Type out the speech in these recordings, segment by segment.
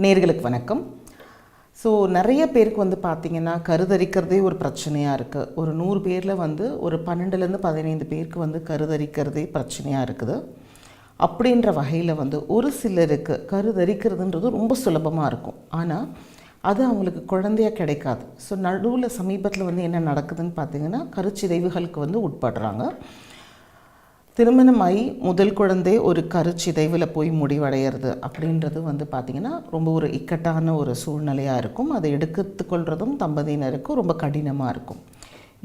நேர்களுக்கு வணக்கம். ஸோ நிறைய பேருக்கு வந்து பார்த்திங்கன்னா கருதரிக்கிறதே ஒரு பிரச்சனையாக இருக்குது ஒரு நூறு பேரில் வந்து ஒரு பன்னெண்டுலேருந்து பதினைந்து பேருக்கு வந்து கருதரிக்கிறதே பிரச்சனையாக இருக்குது. அப்படின்ற வகையில் வந்து ஒரு சிலருக்கு கருதரிக்கிறதுன்றது ரொம்ப சுலபமாக இருக்கும். ஆனால் அது அவங்களுக்கு குழந்தையாக கிடைக்காது. ஸோ நடுவில் சமீபத்தில் வந்து என்ன நடக்குதுன்னு பார்த்திங்கன்னா கருச்சிதைவுகளுக்கு வந்து உட்படுறாங்க. திருமணமாகி முதல் குழந்தை ஒரு கருச்சிதைவில் போய் முடிவடைகிறது அப்படின்றது வந்து பார்த்திங்கன்னா ரொம்ப ஒரு இக்கட்டான ஒரு சூழ்நிலையாக இருக்கும். அதை எடுத்துக்கொள்கிறதும் தம்பதியினருக்கு ரொம்ப கடினமாக இருக்கும்.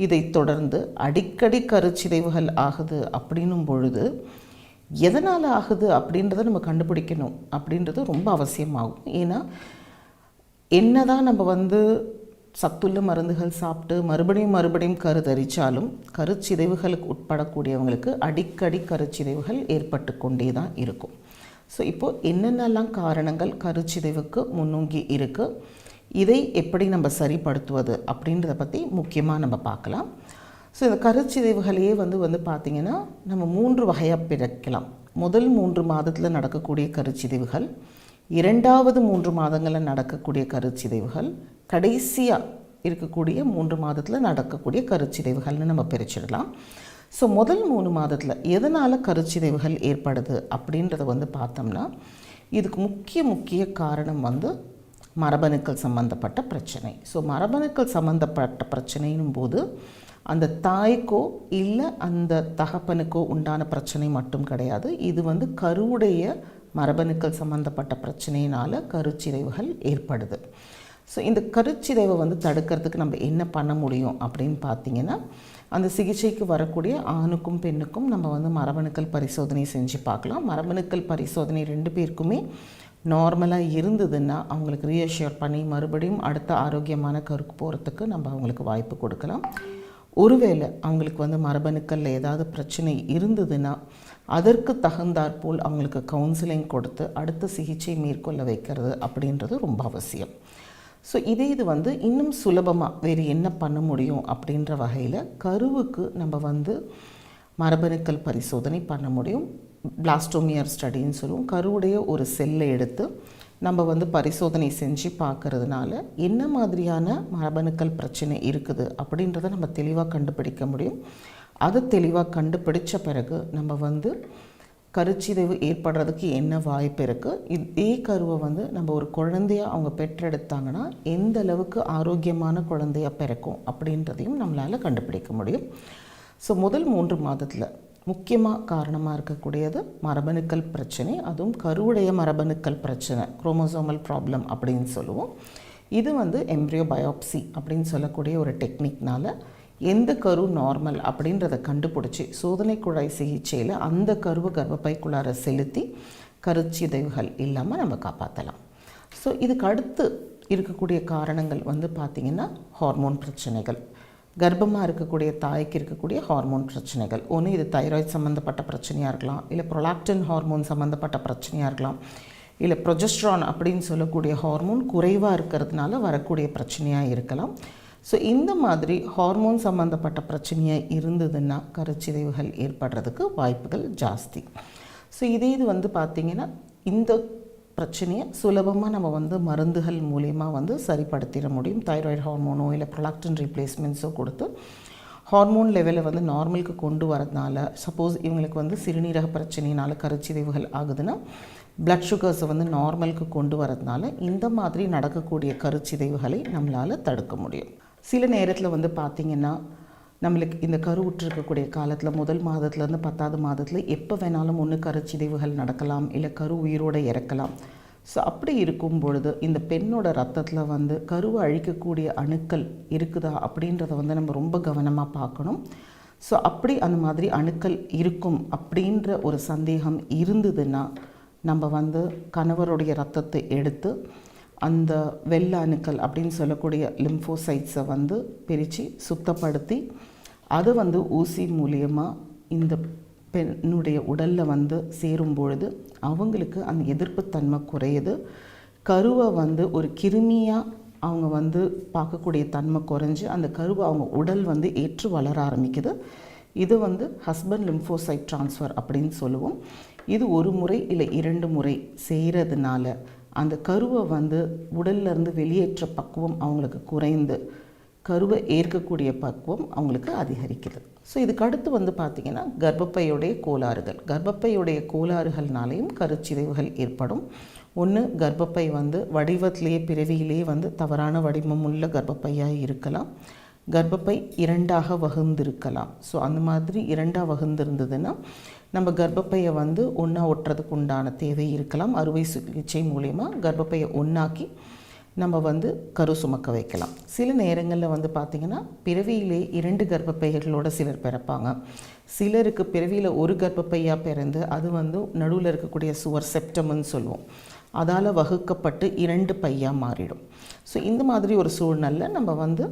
இதை தொடர்ந்து அடிக்கடி கருச்சிதைவுகள் ஆகுது அப்படின்னும் பொழுது எதனால் ஆகுது அப்படின்றத நம்ம கண்டுபிடிக்கணும் அப்படின்றது ரொம்ப அவசியமாகும். ஏன்னா என்ன தான் நம்ம வந்து சத்துள்ள மருந்துகள் சாப்பிட்டு மறுபடியும் மறுபடியும் கரு தரிச்சாலும் கருச்சிதைவுகளுக்கு உட்படக்கூடியவங்களுக்கு அடிக்கடி கருச்சிதைவுகள் ஏற்பட்டு கொண்டே தான் இருக்கும். ஸோ இப்போது என்னென்னலாம் காரணங்கள் கருச்சிதைவுக்கு முன்னோங்கி இருக்குது இதை எப்படி நம்ம சரிப்படுத்துவது அப்படின்றத பற்றி முக்கியமாக நம்ம பார்க்கலாம். ஸோ இந்த கருச்சிதைவுகளையே வந்து வந்து பார்த்திங்கன்னா நம்ம மூன்று வகையாக பிறக்கலாம் முதல் மூன்று மாதத்தில் நடக்கக்கூடிய கருச்சிதைவுகள் இரண்டாவது மூன்று மாதங்களில் நடக்கக்கூடிய கருச்சிதைவுகள் கடைசியாக இருக்கக்கூடிய மூன்று மாதத்தில் நடக்கக்கூடிய கருச்சிதைவுகள்னு நம்ம பிரிச்சிடலாம். ஸோ முதல் மூணு மாதத்தில் எதனால் கருச்சிதைவுகள் ஏற்படுது அப்படின்றத வந்து பார்த்தோம்னா இதுக்கு முக்கிய முக்கிய காரணம் வந்து மரபணுக்கள் சம்மந்தப்பட்ட பிரச்சனை. ஸோ மரபணுக்கள் சம்மந்தப்பட்ட பிரச்சனைனும் போது அந்த தாய்க்கோ இல்லை அந்த தகப்பனுக்கோ உண்டான பிரச்சனை மட்டும் கிடையாது. இது வந்து கருவுடைய மரபணுக்கள் சம்மந்தப்பட்ட பிரச்சனையினால் கருச்சிதைவுகள் ஏற்படுது. ஸோ இந்த கருச்சிதைவை வந்து தடுக்கிறதுக்கு நம்ம என்ன பண்ண முடியும் அப்படின்னு பார்த்தீங்கன்னா அந்த சிகிச்சைக்கு வரக்கூடிய ஆணுக்கும் பெண்ணுக்கும் நம்ம வந்து மரபணுக்கள் பரிசோதனை செஞ்சு பார்க்கலாம் மரபணுக்கள் பரிசோதனை ரெண்டு பேருக்குமே நார்மலாக இருந்ததுன்னா அவங்களுக்கு ரீஅஷ்யூர் பண்ணி மறுபடியும் அடுத்த ஆரோக்கியமான கருக்கு போகிறதுக்கு நம்ம அவங்களுக்கு வாய்ப்பு கொடுக்கலாம். ஒருவேளை அவங்களுக்கு வந்து மரபணுக்களில் ஏதாவது பிரச்சனை இருந்ததுன்னா அதற்கு தகுந்தாற்போல் அவங்களுக்கு கவுன்சிலிங் கொடுத்து அடுத்த சிகிச்சை மேற்கொள்ள வைக்கிறது அப்படின்றது ரொம்ப அவசியம். ஸோ இதே இது வந்து இன்னும் சுலபமாக வேறு என்ன பண்ண முடியும் அப்படின்ற வகையில் கருவுக்கு நம்ம வந்து மரபணுக்கள் பரிசோதனை பண்ண முடியும். பிளாஸ்டோமியர் ஸ்டடின்னு சொல்லுவோம். கருவுடைய ஒரு செல்லை எடுத்து நம்ம வந்து பரிசோதனை செஞ்சு பார்க்கறதுனால என்ன மாதிரியான மரபணுக்கள் பிரச்சனை இருக்குது அப்படின்றத நம்ம தெளிவாக கண்டுபிடிக்க முடியும். அதை தெளிவாக கண்டுபிடிச்ச பிறகு நம்ம வந்து கருச்சிதைவு ஏற்படுறதுக்கு என்ன வாய்ப்பு இருக்குது இதே கருவை வந்து நம்ம ஒரு குழந்தையாக அவங்க பெற்றெடுத்தாங்கன்னா எந்த அளவுக்கு ஆரோக்கியமான குழந்தையாக பிறக்கும் அப்படின்றதையும் நம்மளால் கண்டுபிடிக்க முடியும். ஸோ முதல் மூன்று மாதத்தில் முக்கியமாக காரணமாக இருக்கக்கூடியது மரபணுக்கள் பிரச்சனை அதுவும் கருவுடைய மரபணுக்கள் பிரச்சனை குரோமோசோமல் ப்ராப்ளம் அப்படின்னு சொல்லுவோம். இது வந்து எம்ப்ரியோ பயோப்சி அப்படின்னு சொல்லக்கூடிய ஒரு டெக்னிக்னால் எந்த கரு நார்மல் அப்படின்றத கண்டுபிடிச்சி சோதனை குழாய் சிகிச்சையில் அந்த கருவை கர்ப்பப்பைக்குள்ளார செலுத்தி கருச்சிதைவுகள் இல்லாமல் நம்ம காப்பாற்றலாம் ஸோ இதுக்கு அடுத்து இருக்கக்கூடிய காரணங்கள் வந்து பார்த்திங்கன்னா ஹார்மோன் பிரச்சனைகள். கர்ப்பமாக இருக்கக்கூடிய தாய்க்கு இருக்கக்கூடிய ஹார்மோன் பிரச்சனைகள். ஒன்று இது தைராய்டு சம்மந்தப்பட்ட பிரச்சனையாக இருக்கலாம். இல்லை ப்ரொலாக்டின் ஹார்மோன் சம்மந்தப்பட்ட பிரச்சனையாக இருக்கலாம். இல்லை ப்ரொஜெஸ்ட்ரான் அப்படின்னு சொல்லக்கூடிய ஹார்மோன் குறைவாக இருக்கிறதுனால வரக்கூடிய பிரச்சனையாக இருக்கலாம். ஸோ இந்த மாதிரி ஹார்மோன் சம்மந்தப்பட்ட பிரச்சனையாக இருந்ததுன்னா கருச்சிதைவுகள் ஏற்படுறதுக்கு வாய்ப்புகள் ஜாஸ்தி. ஸோ இதே இது வந்து பார்த்திங்கன்னா இந்த பிரச்சனையை சுலபமாக நம்ம வந்து மருந்துகள் மூலயமா வந்து சரிப்படுத்திட முடியும். தைராய்டு ஹார்மோனோ இல்லை ப்ரொலாக்டின் ரீப்ளேஸ்மெண்ட்ஸோ கொடுத்து ஹார்மோன் லெவலை வந்து நார்மலுக்கு கொண்டு வரதுனால சப்போஸ் இவங்களுக்கு வந்து சிறுநீரக பிரச்சனையினால கருச்சிதைவுகள் ஆகுதுன்னா பிளட் சுகர்ஸை வந்து நார்மலுக்கு கொண்டு வரதுனால இந்த மாதிரி நடக்கக்கூடிய கருச்சிதைவுகளை நம்மளால் தடுக்க முடியும். சில நேரத்தில் வந்து பார்த்திங்கன்னா நம்மளுக்கு இந்த கரு உற்றிருக்கக்கூடிய காலத்தில் முதல் மாதத்துலேருந்து பத்தாவது மாதத்தில் எப்போ வேணாலும் ஒன்று கருச்சிதைவுகள் நடக்கலாம் இல்லை கரு உயிரோடு இறக்கலாம். ஸோ அப்படி இருக்கும் பொழுது இந்த பெண்ணோட ரத்தத்தில் வந்து கருவை அழிக்கக்கூடிய அணுக்கள் இருக்குதா அப்படின்றத வந்து நம்ம ரொம்ப கவனமாக பார்க்கணும். ஸோ அப்படி அந்த மாதிரி அணுக்கள் இருக்கும் அப்படின்ற ஒரு சந்தேகம் இருந்ததுன்னா நம்ம வந்து கணவருடைய ரத்தத்தை எடுத்து அந்த வெள்ள அணுக்கள் அப்படின்னு சொல்லக்கூடிய லிம்போசைட்ஸை வந்து பிரித்து சுத்தப்படுத்தி அதை வந்து ஊசி மூலியமாக இந்த பெண்ணுடைய உடலில் வந்து சேரும் பொழுது அவங்களுக்கு அந்த எதிர்ப்புத்தன்மை குறையுது. கருவை வந்து ஒரு கிருமியாக அவங்க வந்து பார்க்கக்கூடிய தன்மை குறைஞ்சி அந்த கருவை அவங்க உடல் வந்து ஏற்று வளர ஆரம்பிக்குது. இது வந்து ஹஸ்பண்ட் லிம்போசைட் ட்ரான்ஸ்ஃபர் அப்படின்னு சொல்லுவோம். இது ஒரு முறை இல்லை இரண்டு முறை செய்கிறதுனால அந்த கருவை வந்து உடல்லேருந்து வெளியேற்ற பக்குவம் அவங்களுக்கு குறைந்து கருவை ஏற்கக்கூடிய பக்குவம் அவங்களுக்கு அதிகரிக்கிறது. ஸோ இதுக்கு அடுத்து வந்து பார்த்திங்கன்னா கர்ப்பப்பையுடைய கோளாறுகள். கர்ப்பப்பையுடைய கோளாறுகள்னாலேயும் கருச்சிதைவுகள் ஏற்படும். ஒன்று கர்ப்பப்பை வந்து வடிவத்திலேயே பிறவியிலேயே வந்து தவறான வடிவமுள்ள கர்ப்பப்பையாக இருக்கலாம். கர்ப்பப்பை இரண்டாக வகுந்திருக்கலாம். ஸோ அந்த மாதிரி இரண்டாக வகுந்திருந்ததுன்னா நம்ம கர்ப்பப்பையை வந்து ஒன்றா ஒட்டுறதுக்கு உண்டான தேவை இருக்கலாம். அறுவை சிகிச்சை மூலயமா கர்ப்பப்பையை ஒன்றாக்கி நம்ம வந்து கரு சுமக்க வைக்கலாம். சில நேரங்களில் வந்து பார்த்திங்கன்னா பிறவியிலே இரண்டு கர்ப்பப்பைகளோட சிலர் பிறப்பாங்க. சிலருக்கு பிறவியில் ஒரு கர்ப்பப்பையாக பிறந்து அது வந்து நடுவில் இருக்கக்கூடிய சுவர் செப்டம்னு சொல்லுவோம். அதால் வகுக்கப்பட்டு இரண்டு பையாக மாறிடும். ஸோ இந்த மாதிரி ஒரு சூழ்நிலை நம்ம வந்து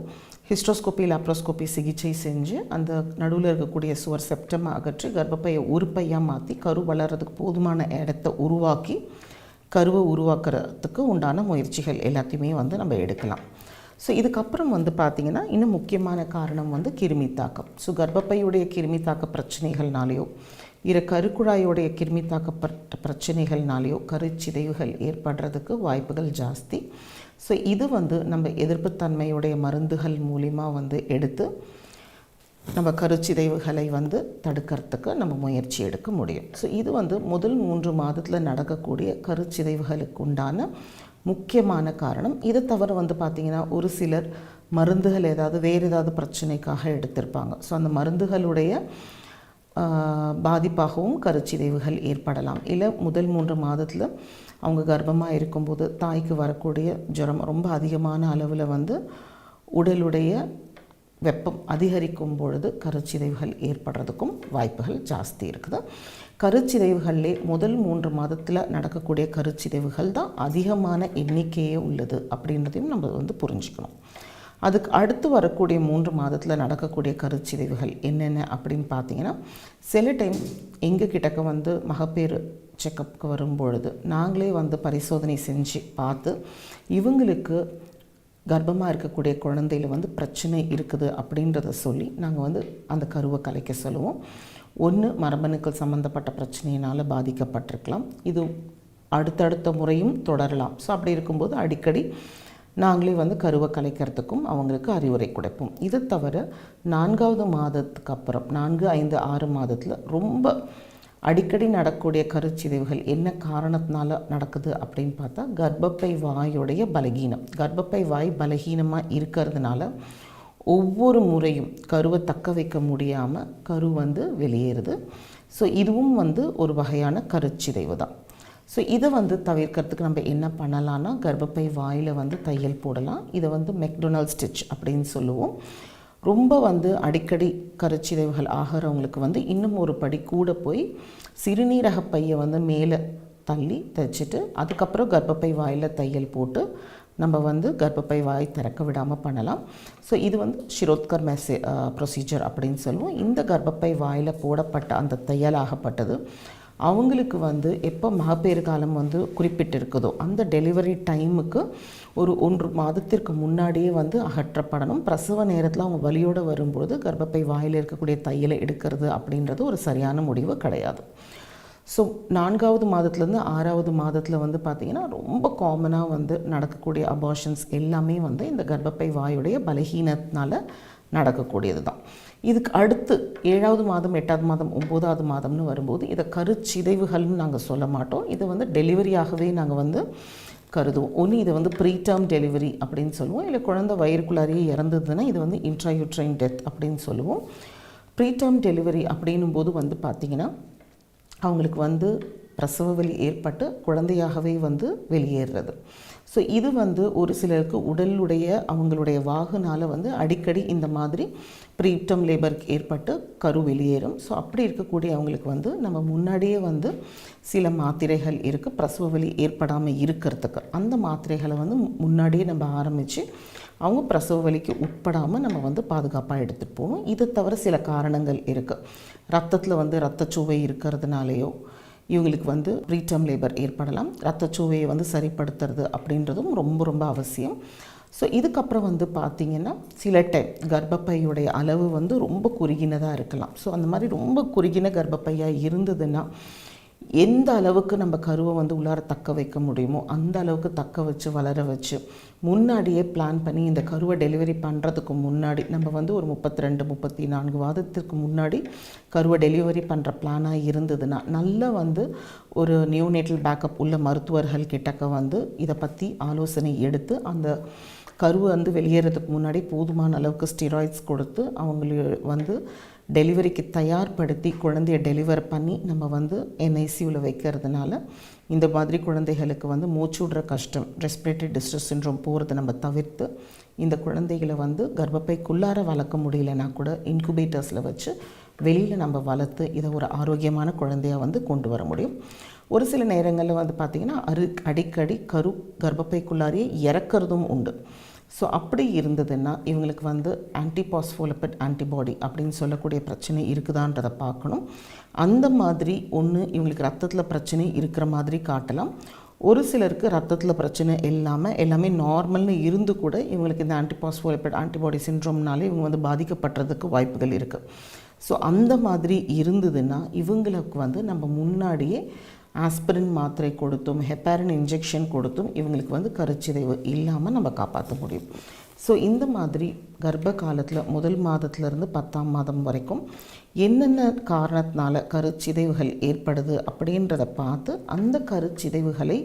ஹிஸ்ட்ரோஸ்கோப்பி லாப்ரோஸ்கோப்பி சிகிச்சை செஞ்சு அந்த நடுவில் இருக்கக்கூடிய சுவர் செப்டம் அகற்றி கர்ப்பப்பையை ஒரு பையாக மாற்றி கரு வளர்கிறதுக்கு போதுமான இடத்த உருவாக்கி கருவை உருவாக்குறதுக்கு உண்டான முயற்சிகள் எல்லாத்தையுமே வந்து நம்ம எடுக்கலாம். ஸோ இதுக்கப்புறம் வந்து பார்த்திங்கன்னா இன்னும் முக்கியமான காரணம் வந்து கிருமி தாக்கம் ஸோ கர்ப்பப்பையுடைய கிருமி தாக்க பிரச்சனைகள்னாலேயோ இரு கருக்குழாயோடைய கிருமி தாக்கப்பட்ட பிரச்சனைகள்னாலேயோ கருச்சிதைவுகள் ஏற்படுறதுக்கு வாய்ப்புகள் ஜாஸ்தி. ஸோ இது வந்து நம்ம எதிர்ப்புத்தன்மையுடைய மருந்துகள் மூலிமா வந்து எடுத்து நம்ம கருச்சிதைவுகளை வந்து தடுக்கிறதுக்கு நம்ம முயற்சி எடுக்க முடியும். ஸோ இது வந்து முதல் மூன்று மாதத்தில் நடக்கக்கூடிய கருச்சிதைவுகளுக்கு உண்டான முக்கியமான காரணம். இதை தவிர வந்து பார்த்திங்கன்னா ஒரு சிலர் மருந்துகள் ஏதாவது வேறு ஏதாவது பிரச்சனைக்காக எடுத்திருப்பாங்க. ஸோ அந்த மருந்துகளுடைய பாதிப்பாகவும் கருச்சிதைவுகள் ஏற்படலாம். இல்லை முதல் மூன்று மாதத்தில் அவங்க கர்ப்பமாக இருக்கும்போது தாய்க்கு வரக்கூடிய ஜுரம் ரொம்ப அதிகமான அளவில் வந்து உடலுடைய வெப்பம் அதிகரிக்கும் பொழுது கருச்சிதைவுகள் ஏற்படுறதுக்கும் வாய்ப்புகள் ஜாஸ்தி இருக்குது. கருச்சிதைவுகளிலே முதல் மூன்று மாதத்தில் நடக்கக்கூடிய கருச்சிதைவுகள் தான் அதிகமான எண்ணிக்கையே உள்ளது அப்படின்றதையும் நம்ம வந்து புரிஞ்சுக்கணும். அதுக்கு அடுத்து வரக்கூடிய மூன்று மாதத்தில் நடக்கக்கூடிய கருச்சிதைவுகள் என்னென்ன அப்படின்னு பார்த்தீங்கன்னா சில டைம் எங்கள் கிட்டக்க வந்து மகப்பேறு செக்கப்புக்கு வரும்பொழுது நாங்களே வந்து பரிசோதனை செஞ்சு பார்த்து இவங்களுக்கு கர்ப்பமாக இருக்கக்கூடிய குழந்தையில் வந்து பிரச்சனை இருக்குது அப்படின்றத சொல்லி நாங்கள் வந்து அந்த கருவை கலைக்க சொல்லுவோம். ஒன்று மரபணுக்கள் சம்மந்தப்பட்ட பிரச்சனையினால் பாதிக்கப்பட்டிருக்கலாம். இது அடுத்தடுத்த முறையும் தொடரலாம். ஸோ அப்படி இருக்கும்போது அடிக்கடி நாங்களே வந்து கருவை கலைக்கிறதுக்கும் அவங்களுக்கு அறிவுரை கொடுப்போம். இது தவிர நான்காவது மாதத்துக்கு அப்புறம் நான்கு ஐந்து ஆறு மாதத்தில் ரொம்ப அடிக்கடி நடக்கக்கூடிய கருச்சிதைவுகள் என்ன காரணத்தினால நடக்குது அப்படின்னு பார்த்தா கர்ப்பப்பை வாயுடைய பலகீனம். கர்ப்பப்பை வாய் பலகீனமாக இருக்கிறதுனால ஒவ்வொரு முறையும் கருவை தக்க வைக்க முடியாமல் கரு வந்து வெளியேறுது. ஸோ இதுவும் வந்து ஒரு வகையான கருச்சிதைவு தான். ஸோ இதை வந்து தவிர்க்கிறதுக்கு நம்ம என்ன பண்ணலான்னா கர்ப்பப்பை வாயில் வந்து தையல் போடலாம். இதை வந்து மெக்டொனல்ட் ஸ்டிச் அப்படின்னு சொல்லுவோம். ரொம்ப வந்து அடிக்கடி கருச்சிதைவுகள் ஆகிறவங்களுக்கு வந்து இன்னும் ஒரு படி கூட போய் சிறுநீரக பையை வந்து மேலே தள்ளி தைச்சிட்டு அதுக்கப்புறம் கர்ப்பப்பை வாயில் தையல் போட்டு நம்ம வந்து கர்ப்பப்பை வாய் திறக்க விடாமல் பண்ணலாம். ஸோ இது வந்து ஷிரோத்கர் மெசே ப்ரொசீஜர் அப்படின்னு சொல்லுவோம். இந்த கர்ப்பப்பை வாயில் போடப்பட்ட அந்த தையலாகப்பட்டது அவங்களுக்கு வந்து எப்போ மகப்பேறு காலம் வந்து குறிப்பிட்டிருக்குதோ அந்த டெலிவரி டைமுக்கு ஒரு ஒன்று மாதத்திற்கு முன்னாடியே வந்து அகற்றப்படணும். பிரசவ நேரத்தில் அவங்க வலியோடு வரும்பொழுது கர்ப்பப்பை வாயில் இருக்கக்கூடிய தையலை எடுக்கிறது அப்படின்றது ஒரு சரியான முடிவு கிடையாது. ஸோ நான்காவது மாதத்துலேருந்து ஆறாவது மாதத்தில் வந்து பார்த்திங்கன்னா ரொம்ப காமனாக வந்து நடக்கக்கூடிய அபார்ஷன்ஸ் எல்லாமே வந்து இந்த கர்ப்பப்பை வாயுடைய பலகீனத்தினால நடக்கக்கூடியது தான் இதுக்கு அடுத்து ஏழாவது மாதம் எட்டாவது மாதம் ஒம்போதாவது மாதம்னு வரும்போது இதை கருச்சிதைவுகள்னு நாங்கள் சொல்ல மாட்டோம். இதை வந்து டெலிவரியாகவே நாங்கள் வந்து கருதுவோம். ஒன்று இதை வந்து ப்ரீ டேர்ம் டெலிவரி அப்படின்னு சொல்லுவோம். இல்லை குழந்தை வயிறுக்குள்ளாரியே இறந்ததுன்னா இது வந்து இன்ட்ராயூட்ரைன் டெத் அப்படின்னு சொல்லுவோம். ப்ரீ டேர்ம் டெலிவரி அப்படின்னும் போது வந்து பார்த்திங்கன்னா அவங்களுக்கு வந்து பிரசவ வலி ஏற்பட்டு குழந்தையாகவே வந்து வெளியேறுறது. ஸோ இது வந்து ஒரு சிலருக்கு உடலுடைய அவங்களுடைய வாகுனால் வந்து அடிக்கடி இந்த மாதிரி ப்ரீப்டம் லேபருக்கு ஏற்பட்டு கரு வெளியேறும். ஸோ அப்படி இருக்கக்கூடிய அவங்களுக்கு வந்து நம்ம முன்னாடியே வந்து சில மாத்திரைகள் இருக்குது பிரசவ வலி ஏற்படாமல் இருக்கிறதுக்கு. அந்த மாத்திரைகளை வந்து முன்னாடியே நம்ம ஆரம்பித்து அவங்க பிரசவ வலிக்கு உட்படாமல் நம்ம வந்து பாதுகாப்பாக எடுத்துகிட்டு போகணும். இதை தவிர சில காரணங்கள் இருக்குது ரத்தத்தில் வந்து ரத்தச்சுவை இருக்கிறதுனாலையோ இவங்களுக்கு வந்து ப்ரீடம் லேபர் ஏற்படலாம். ரத்தச்சுவையை வந்து சரிப்படுத்துறது அப்படின்றதும் ரொம்ப ரொம்ப அவசியம். ஸோ இதுக்கப்புறம் வந்து பார்த்திங்கன்னா சில டைம் கர்ப்பப்பையுடைய அளவு வந்து ரொம்ப குறுகினதாக இருக்கலாம். ஸோ அந்த மாதிரி ரொம்ப குறுகின கர்ப்பப்பையாக இருந்ததுன்னா எந்த அளவுக்கு நம்ம கருவை வந்து உள்ளார தக்க வைக்க முடியுமோ அந்த அளவுக்கு தக்க வச்சு வளர வச்சு முன்னாடியே பிளான் பண்ணி இந்த கருவை டெலிவரி பண்ணுறதுக்கு முன்னாடி நம்ம வந்து ஒரு முப்பத்தி ரெண்டு முப்பத்தி நான்கு வாதத்திற்கு முன்னாடி கருவை டெலிவரி பண்ணுற பிளானாக இருந்ததுன்னா நல்லா வந்து ஒரு நியூனேட்டல் பேக்கப் உள்ள மருத்துவர்கள் கிட்டக்க வந்து இதை பற்றி ஆலோசனை எடுத்து அந்த கருவை வந்து வெளியேறதுக்கு முன்னாடி போதுமான அளவுக்கு ஸ்டிராய்ட்ஸ் கொடுத்து அவங்கள வந்து டெலிவரிக்கு தயார்படுத்தி குழந்தைய டெலிவர் பண்ணி நம்ம வந்து என்ஐசியூவில் வைக்கிறதுனால இந்த மாதிரி குழந்தைகளுக்கு வந்து மூச்சு விடுற கஷ்டம் ரெஸ்பிரேட்டரி டிஸ்ட்ரெஸ் சின்ரோம் போகிறத நம்ம தவிர்த்து இந்த குழந்தைகளை வந்து கர்ப்பப்பைக்குள்ளார வளர்க்க முடியலனா கூட இன்குபேட்டர்ஸில் வச்சு வெளியில் நம்ம வளர்த்து இதை ஒரு ஆரோக்கியமான குழந்தையாக வந்து கொண்டு வர முடியும். ஒரு சில நேரங்களில் வந்து பார்த்திங்கன்னா அரு அடிக்கடி கரு கர்ப்பப்பைக்குள்ளாரியே இறக்கிறதும் உண்டு. ஸோ அப்படி இருந்ததுன்னா இவங்களுக்கு வந்து ஆன்டிபாஸ்ஃபோலபட் ஆன்டிபாடி அப்படின்னு சொல்லக்கூடிய பிரச்சனை இருக்குதான்றதை பார்க்கணும். அந்த மாதிரி ஒன்று இவங்களுக்கு ரத்தத்தில் பிரச்சனை இருக்கிற மாதிரி காட்டலாம். ஒரு சிலருக்கு ரத்தத்தில் பிரச்சனை இல்லாமல் எல்லாமே நார்மல்னு இருந்து கூட இவங்களுக்கு இந்த ஆன்டிபாஸ்ஃபோலபட் ஆன்டிபாடி சின்ட்ரோம்னாலே இவங்க வந்து பாதிக்கப்படுறதுக்கு வாய்ப்புகள் இருக்குது ஸோ அந்த மாதிரி இருந்ததுன்னா இவங்களுக்கு வந்து நம்ம முன்னாடியே ஆஸ்பிரின் மாத்திரை கொடுத்தும் ஹெப்பாரின் இன்ஜெக்ஷன் கொடுத்தும் இவங்களுக்கு வந்து கருச்சிதைவு இல்லாமல் நம்ம காப்பாற்ற முடியும். ஸோ இந்த மாதிரி கர்ப்ப காலத்தில் முதல் மாதத்துலேருந்து பத்தாம் மாதம் வரைக்கும் என்னென்ன காரணத்தினால கருச்சிதைவுகள் ஏற்படுது அப்படின்றத பார்த்து அந்த கருச்சிதைவுகளை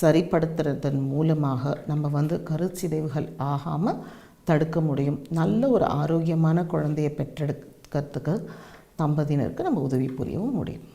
சரிப்படுத்துறதன் மூலமாக நம்ம வந்து கருச்சிதைவுகள் ஆகாமல் தடுக்க முடியும். நல்ல ஒரு ஆரோக்கியமான குழந்தையை பெற்றெடுக்கிறதுக்கு தம்பதியினருக்கு நம்ம உதவி புரியவும் முடியும்.